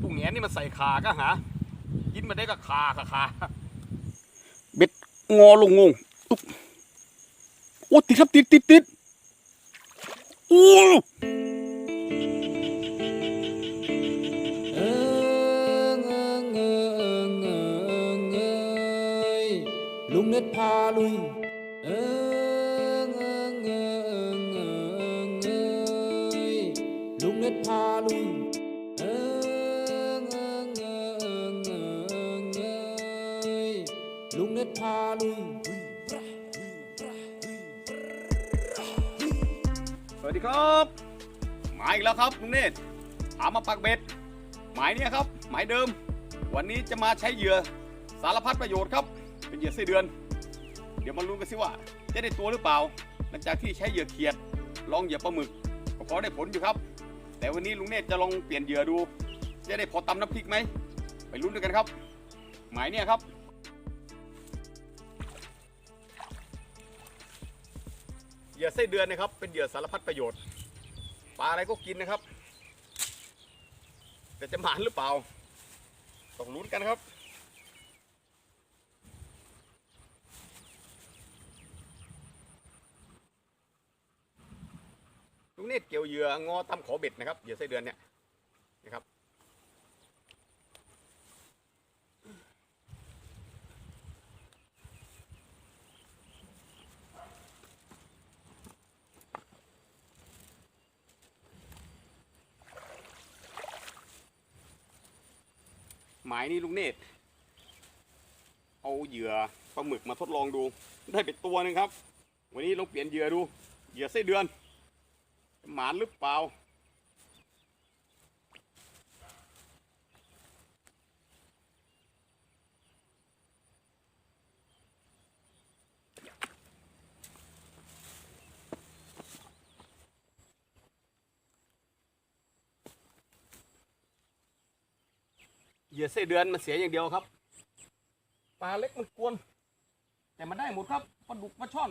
ผู้แงนนี่มันใส่ขาก็หากินมาได้ก็ขาขาขาเบ็ดงอลงงงอุ๊บโอ้ติดครับติดติดติดโอ้เอิงเอิงเอิงเอิงเอยลุงเน็ตพาลุย ลุงเน็ตพาลุยสวัสดีครับ หมายอีกแล้วครับลุงเนตรถามมาปักเบ็ด หมายเนี้ยครับ หมายเดิม วันนี้จะมาใช้เหยื่อสารพัดประโยชน์ครับ เป็นเหยื่อไส้เดือน เดี๋ยวมาลุ้นกันสิว่า จะได้ตัวหรือเปล่า หลังจากที่ใช้เหยื่อเขียด ลองเหยื่อปลาหมึกก็พอได้ผลอยู่ครับ แต่วันนี้ลุงเนตรจะลองเปลี่ยนเหยื่อดู จะได้พอตำน้ำพริกไหมไปลุ้นด้วยกันครับ หมายเนี้ยครับ ยื่อไส้เดือนนะครับ เป็นเหยื่อสารพัดประโยชน์ปลาอะไรก็กินนะครับ แต่จะหมานหรือเปล่าต้องลุ้นกันครับลุงเนตเกี่ยวเหยื่องอตำขอเบ็ดนะครับเหยื่อไส้เดือนเนี่ยนะครับ หมายนี้ลุงเนตรเอาเหยื่อปลาหมึกมาทดลองดู ได้เป็นตัวหนึงครับ วันนี้ลองเปลี่ยนเหยื่อดู เหยื่อไส้เดือน หมานหรือเปล่า เหยื่อไส้เดือนมันเสียอย่างเดียวครับ ปลาเล็กมันกวน แต่มันได้หมดครับปลาดุกปลาช่อน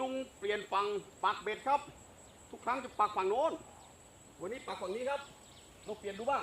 ลุงเปลี่ยนฝั่งปักเบ็ดครับ ทุกครั้งจะปักฝั่งโน้น วันนี้ปักฝั่งนี้ครับลองเปลี่ยนดูบ้าง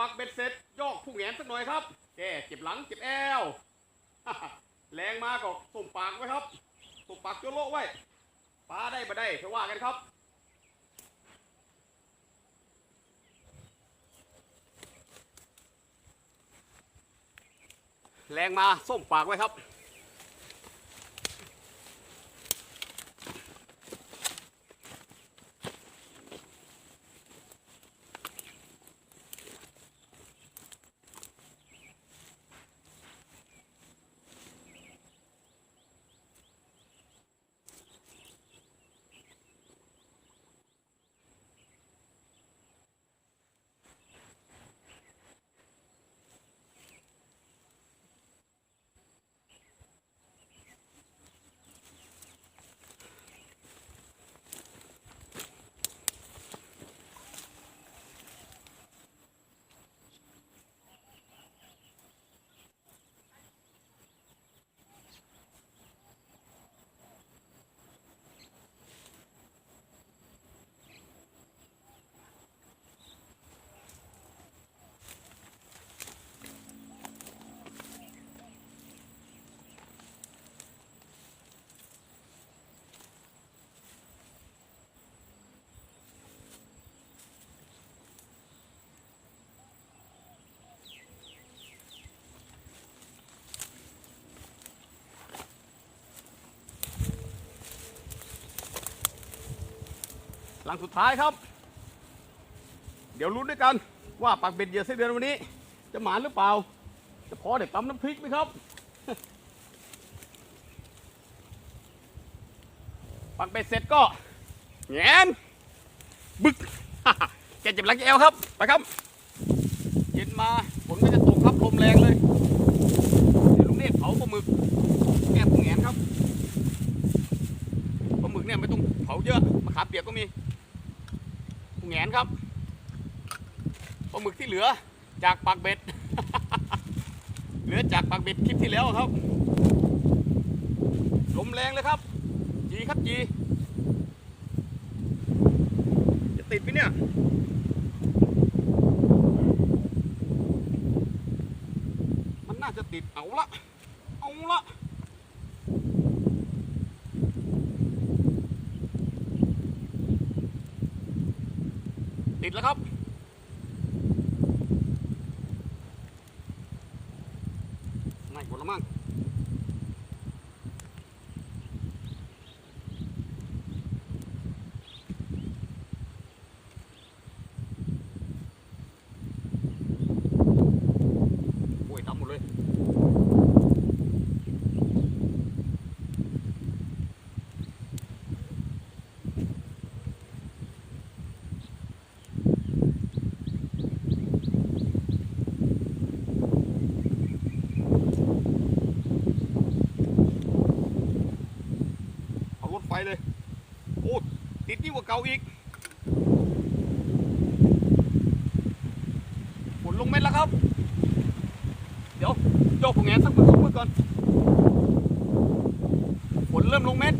ปักเบ็ดเสร็จยอกผู้แหนสักหน่อยครับแกเจ็บหลังเจ็บแอวแรงมาก็ส่งปากไว้ครับส่งปากโจโลไว้ปลาได้มาได้ไปว่ากันครับแรงมาส้มปากไว้ครับ ลังสุดท้ายครับ เดี๋ยวลุ้นด้วยกันว่าปักเบ็ดเหยื่อไส้เดือนวันนี้ จะหมานหรือเปล่า จะพอเด็ดตำน้ำพริกไหมครับ ปักเบ็ดเสร็จก็แงนบึกแกเจ็บหลังแอวครับ ไปครับ เย็นมาฝนก็จะตกครับลมแรงเลยเดี๋ยวลุงเนตเผาปลาหมึกแก้ปงแงนครับปลาหมึกเนี่ยไม่ต้องเผาเยอะมะขามเปียกก็มี แงนครับปลาหมึกที่เหลือจากปากเบ็ด เหลือจากปากเบ็ดคลิปที่แล้วครับ ลมแรงเลยครับ จีครับจี จะติดไหมเนี่ยมันน่าจะติดเอาละเอาละ ติดแล้วครับไม่กดแล้วมั้งโอ้ยดำหมดเลย เอารถไฟเลย โอ้ติดยิ่งกว่าเก่าอีกฝนลงเม็ดแล้วครับ เดี๋ยวโยกผงแงนสักมือสองมือก่อนฝนเริ่มลงเม็ด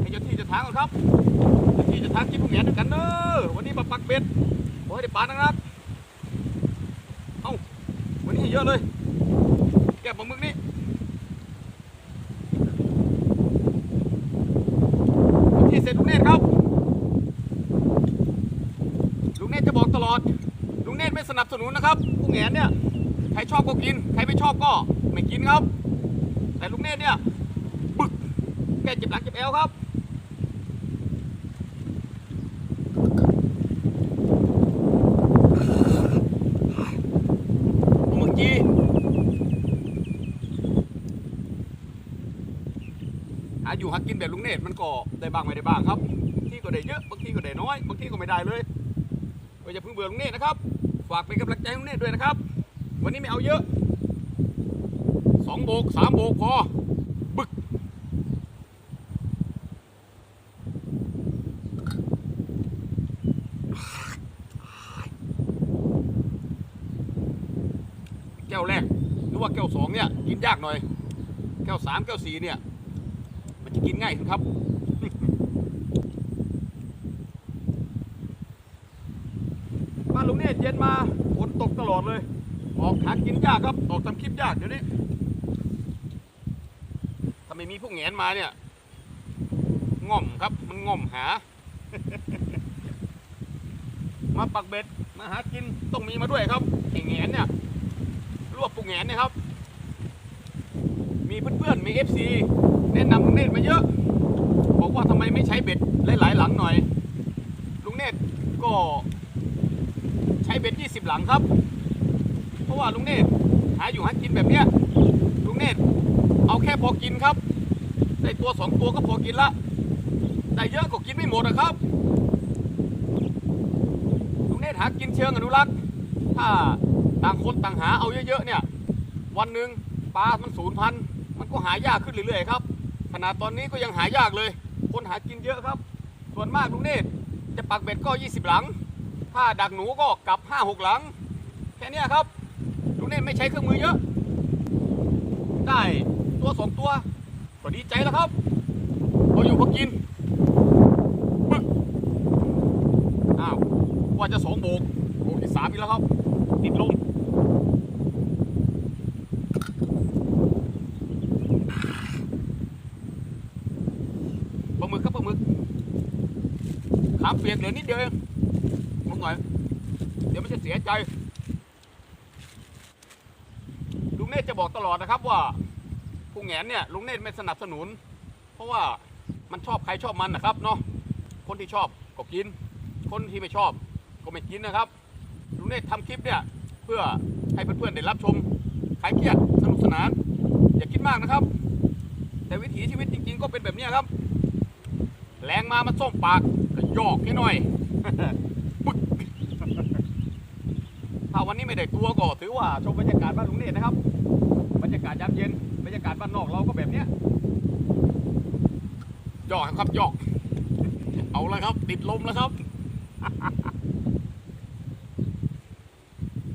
ให้เจ้าที่จะทางก่อนครับเจ้าที่จะทางกินผงแงนด้วยกันเด้อวันนี้มาปักเบ็ดขอให้ได้ปลานักเอ้าวันนี้เยอะเลยแกะปลาหมึกนี่ ที่เสร็จลุงเนตรครับ ลุงเนตรจะ บอกตลอด ลุงเนตรไม่สนับสนุนนะครับผู้แหงนเนี่ย ใครชอบก็กิน ใครไม่ชอบก็ไม่กินครับ แต่ลุงเนตรเนี่ยบึกแกเจ็บหลังเจ็บเอวครับปลาหมึกจีหาอยู่หากินแบบลุงเนตรมันก็ได้บ้างไม่ได้บ้างครับบางที่ก็ได้เยอะ บางทีก็ได้น้อย บางทีก็ไม่ได้เลย ก็อย่าเพิ่งเบื่อลุงเนตนะครับ ฝากเป็นกำลังใจลุงเนตด้วยนะครับ วันนี้ไม่เอาเยอะสองโบกสามโบกพอบึกแก้วแรกหรือว่าแก้วสองเนี่ยกินยากหน่อย แก้วสามแก้วสี่เนี่ย มันจะกินง่ายขึ้นครับ บ้านลุงเนี่ ยเย็นมาฝนตกตลอดเลย ออกหากินยากครับ ออกทำคลิปยากเดี๋ยวนี้ถ้าไม่มีพวกแงนมาเนี่ยง่อมครับ มันง่อมหา มาปักเบ็ด มาหากินต้องมีมาด้วยครับไอ้แงนเนี่ย รวบพวกแงนเนี่ยครับ มีเพื่อนๆ มี FC แนะนำลุงเนตรมาเยอะ บอกว่าทำไมไม่ใช้เบ็ดหลายๆหลังหน่อย ลุงเนตรก็ ใช้เบ็ด20 หลังครับ เพราะว่าลุงเนตรหาอยู่หากินแบบเนี้ยลุงเนตรเอาแค่พอกินครับ ได้ตัวสองตัวก็พอกินละได้เยอะก็กินไม่หมดนะครับ ลุงเนตรหากินเชิงอนุรักษ์ ถ้าต่างคนต่างหาเอาเยอะๆเนี่ย วันหนึ่งปลา มันสูญพัน มันก็หายากขึ้นเรื่อยๆครับ ขนาดตอนนี้ก็ยังหายากเลย คนหากินเยอะครับ ส่วนมากลุงเนตรจะปักเบ็ดก็ 20 หลัง ถ้าดักหนูก็กลับ5-6หกหลัง แค่นี้ครับลุงเนตรไม่ใช้เครื่องมือเยอะ ได้ตัวสองตัวก็ดีใจแล้วครับพออยู่พอกินปึ๊กอ้าวว่าจะสองโบกโบกที่สามอีกแล้วครับ ติดลมปลาหมึกครับปลาหมึกขามเปียกเหลือนิดเดียวเองลงหน่อย เดี๋ยว มันจะเสียใจ ลุงเนตจะบอกตลอดนะครับว่าผู้แงนเนี่ยลุงเนตไม่สนับสนุน เพราะว่ามันชอบใครชอบมันนะครับเนาะคนที่ชอบก็กิน คนที่ไม่ชอบก็ไม่กินนะครับลุงเนตทำคลิปเนี่ยเพื่อให้เพื่อนๆได้รับชมคลายเครียดสนุกสนาน อย่าคิดมากนะครับ แต่วิถีชีวิตจริง ๆ ก็เป็นแบบนี้ครับ แรงมามันส้มปากก็ยอกให้หน่อย ปึ๊ก ไม่ได้ตัวก็ถือว่าชมบรรยากาศบ้านลุงเนตนะครับ บรรยากาศยามเย็น บรรยากาศบ้านนอกเราก็แบบเนี้ยยอกครับยอก เอาละครับ ติดลมแล้วครับ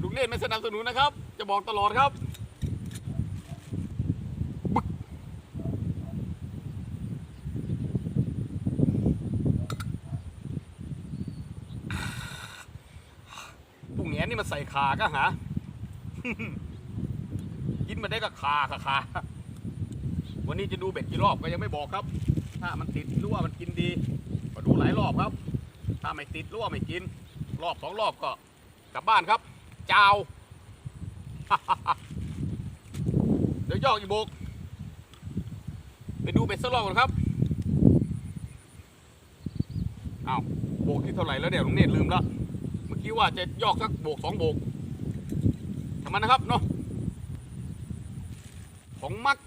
ลุงเนตไม่สนับสนุนนะครับ จะบอกตลอดครับ บึกปุ่งแหนนี่มันใส่ ขาก็หา กินมาได้ก็คาคาคาวันนี้จะดูเบ็ดกี่รอบก็ยังไม่บอกครับ ถ้ามันติดหรือว่ามันกินดี ก็ดูหลายรอบครับ ถ้าไม่ติดหรือว่าไม่กิน รอบสองรอบก็กลับบ้านครับ เจ้า เดี๋ยวยอกอีโบกไปดูเบ็ดสักรอบก่อนครับอ้าวโบกที่เท่าไหร่แล้วเนี่ยวลุงเนตรลืมแล้ว เมื่อกี้ว่าจะยอกสักโบกสองโบกทำมันนะครับเนาะของมัก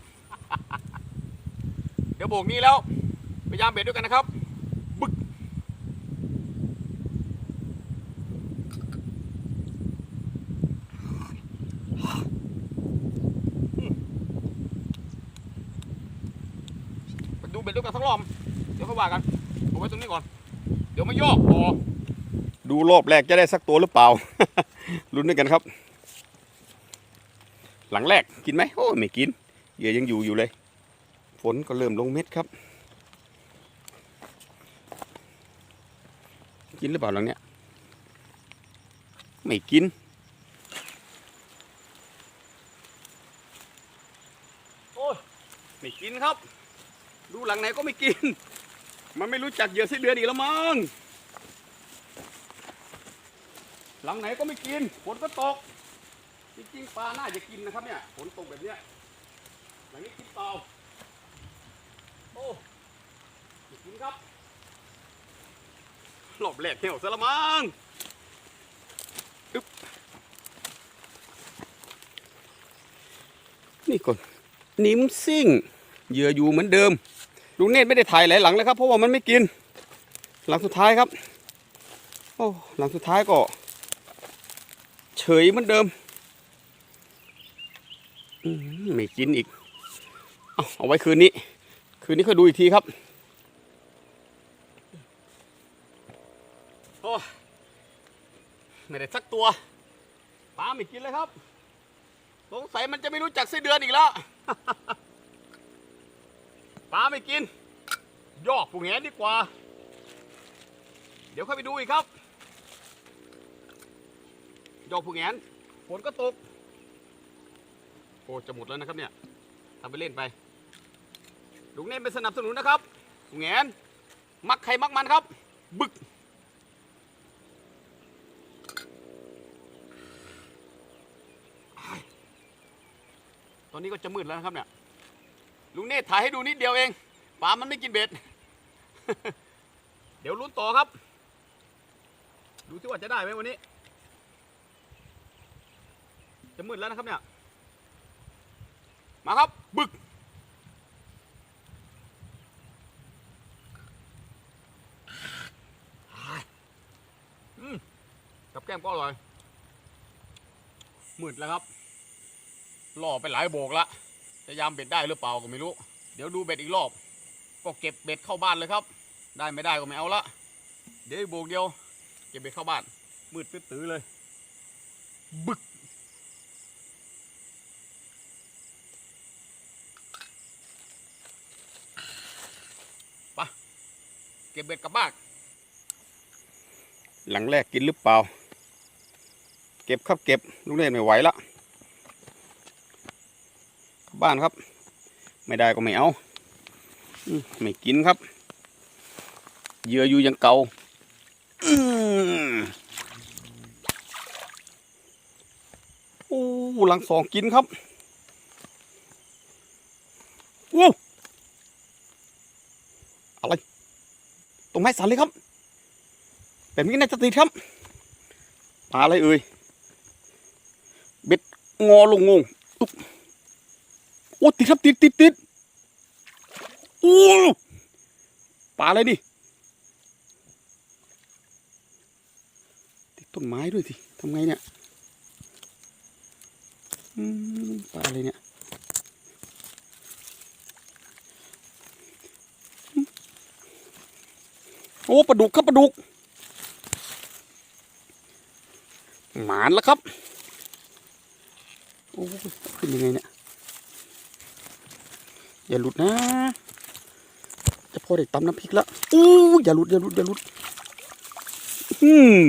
เดี๋ยวโบกนี้แล้วพยายามเบ็ดด้วยกันนะครับบึกไปดูเบ็ดด้วยกันสักรอบเดี๋ยวค่อยว่ากันเอาไว้ตรงนี้ก่อน เดี๋ยวมาโยกต่อ ดูรอบแรกจะได้สักตัวหรือเปล่า ลุ้นด้วยกันครับ หลังแรกกินไหมโอ้ไม่กินเหยื่อยังอยู่อยู่เลย ฝนก็เริ่มลงเม็ดครับ กินหรือเปล่าหลังเนี้ยไม่กิน โอ้ยไม่กินครับ ดูหลังไหนก็ไม่กิน มันไม่รู้จักเหยื่อสิ้เดือนอีกแล้วมั้ง หลังไหนก็ไม่กินฝนก็ตก จริงๆปลาน่าจะกินนะครับเนี่ยฝนตกแบบเนี้ยหลังนี้กินเปล่าโอ้ไม่กินครับหลบแหลกเหี่ยวซะละมังอึ๊บนี่ก่อนนิ้มซิ่งเหยื่ออยู่เหมือนเดิมลุงเนตไม่ได้ถ่ายหลายหลังแล้วครับ เพราะว่ามันไม่กิน หลังสุดท้ายครับ โอ้หลังสุดท้ายก็ เฉยเหมือนเดิมไม่กินอีก เอาเอาไว้คืนนี้ คืนนี้ค่อยดูอีกทีครับโอ้ไม่ได้สักตัวปลาไม่กินเลยครับ สงสัยมันจะไม่รู้จักไส้เดือนอีกแล้วปลาไม่กิน ยอกผู้แหนดีกว่า เดี๋ยวค่อยไปดูอีกครับ อผู้แหนฝนก็ตก โอ้จะหมดแล้วนะครับเนี่ยทำไปเล่นไปลุงเน่นเป็นสนับสนุนนะครับผู้แหนมักใครมักมันครับ บึกตอนนี้ก็จะมืดแล้วนะครับเนี่ยลุงเนตรถ่ายให้ดูนิดเดียวเองปลามันไม่กินเบ็ด เดี๋ยวลุ้นต่อครับ ดูที่ว่าจะได้ไหมวันนี้ จะมืดแล้วนะครับเนี่ย มาครับ บึก กับแก้มก็อร่อย มืดแล้วครับ ล่อไปหลายโบกละจะยามเบ็ดได้หรือเปล่าก็ไม่รู้ เดี๋ยวดูเบ็ดอีกรอบ ก็เก็บเบ็ดเข้าบ้านเลยครับ ได้ไม่ได้ก็ไม่เอาละ เดี๋ยวโบกเดียว เก็บเบ็ดเข้าบ้าน มืดตื้อเลย บึก ไปะ เก็บเบ็ดกลับบ้านหลังแรกกินหรือเปล่า เก็บครับเก็บลูกเล่นไม่ไหวละกลับบ้านครับ ไม่ได้ก็ไม่เอาไม่กินครับเหยื่ออยู่ยังเก่าอืมโอ้หลังสองกินครับโอ้อะไร ตรงไม้สันเลยครับ แบบนี้น่าจะติดครับปลาอะไรเอ่ยเบ็ดงอลงงงอุ๊บโอ้ติดครับติดติดติดโอ้ปลาอะไรนี่ติดต้นไม้ด้วยสิทำไงเนี่ยปลาอะไรเนี่ย โอ้ปลาดุกครับปลาดุก หมานแล้วครับ โอ้ยขึ้นยังไงเนี่ย อย่าหลุดนะ จะพอได้ตำน้ำพริกแล้วอู้ยอย่าหลุดอย่าหลุดอย่าหลุด อืม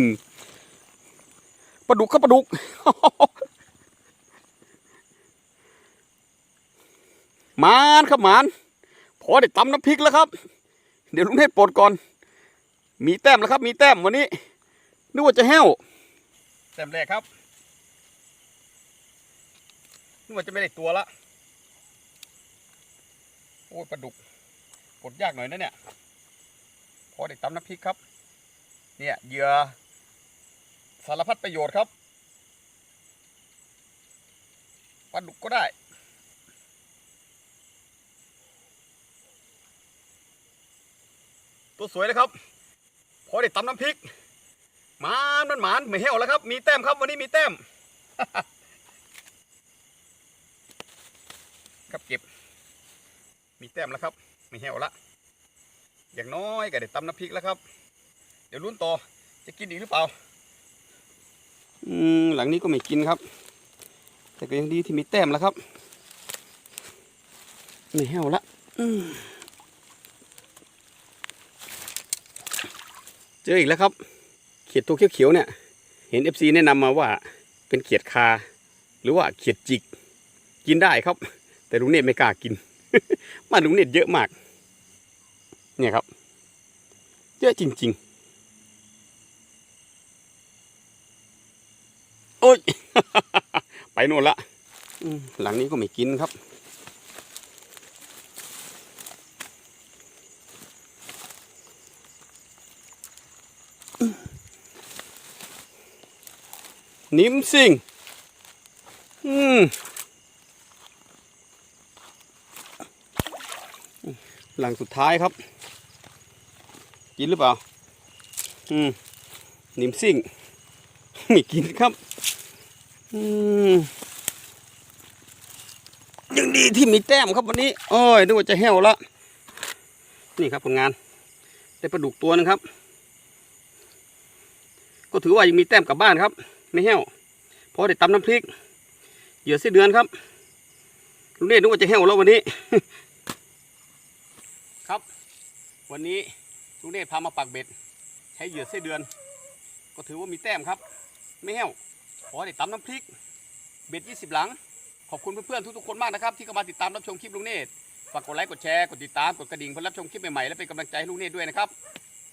ปลาดุกครับปลาดุกหมานครับหมาน พอได้ตำน้ำพริกแล้วครับ เดี๋ยวลุงเทศปลดก่อน มีแต้มแล้วครับ มีแต้มวันนี้นึกว่าจะแห้วแต้มแรกครับนึกว่าจะไม่ได้ตัวละโอ้ยปลาดุกกดยากหน่อยนะเนี่ยพอได้ตำน้ำพริกครับ เนี่ยเหยื่อสารพัดประโยชน์ครับปลาดุกก็ได้ตัวสวยเลยครับ พอได้ตำน้ำพริกหมานมันหมานไม่เหี่ยวแล้วครับ มีแต้มครับวันนี้มีแต้มครับเก็บ มีแต้มแล้วครับ ไม่เหี่ยวละอย่างน้อยก็ได้ตำน้ำพริกแล้วครับ เดี๋ยวลุ้นต่อจะกินอีกหรือเปล่า อืมหลังนี้ก็ไม่กินครับ แต่ก็ยังดีที่มีแต้มแล้วครับ ไม่เหี่ยวละ อืม เจออีกแล้วครับ เขียดตัวเขียวๆเนี่ย เห็น FC แนะนำมาว่าเป็นเขียดคา หรือว่าเขียดจิก กินได้ครับ แต่ลุงเนตไม่กล้ากิน มาลุงเนตเยอะมาก เนี่ยครับ เยอะจริง ๆ โอ้ย ไปโน่นละหลังนี้ก็ไม่กินครับ นิมสิงอืม หลังสุดท้ายครับ กินหรือเปล่า อืม นิมซิ่ง ไม่กินครับ อืม ยังดีที่มีแต้มครับวันนี้ โอ้ยนึกว่าจะแห้วละ นี่ครับผลงาน ได้ปลาดุกตัวหนึงครับ ก็ถือว่ายังมีแต้มกลับบ้านครับ ไม่แห้วเพราะได้ตำน้ำพริก เหยื่อไส้เดือนครับลุงเนตนึกว่าจะแห้วแล้ววันนี้ ครับ วันนี้ลุงเนตพามาปักเบ็ด ใช้เหยื่อไส้เดือน ก็ถือว่ามีแต้มครับ ไม่แห้วขอได้ตำน้ำพริก เบ็ดยี่สิบหลัง ขอบคุณเพื่อนๆทุกๆคนมากนะครับ ที่เข้ามาติดตามรับชมคลิปลุงเนตฝากกดไลค์กดแชร์กดติดตามกดกระดิ่งเพื่อรับชมคลิปใหม่ๆและเป็นกำลังใจให้ลุงเนตด้วยนะครับ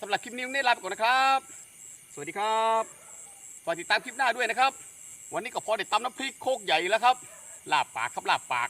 สำหรับคลิปนี้ลุงเนตลาไปก่อนนะครับ สวัสดีครับฝากติดตามคลิปหน้าด้วยนะครับ วันนี้ก็พอได้ตำน้ำพริกโคกใหญ่แล้วครับลาบปากครับลาบปาก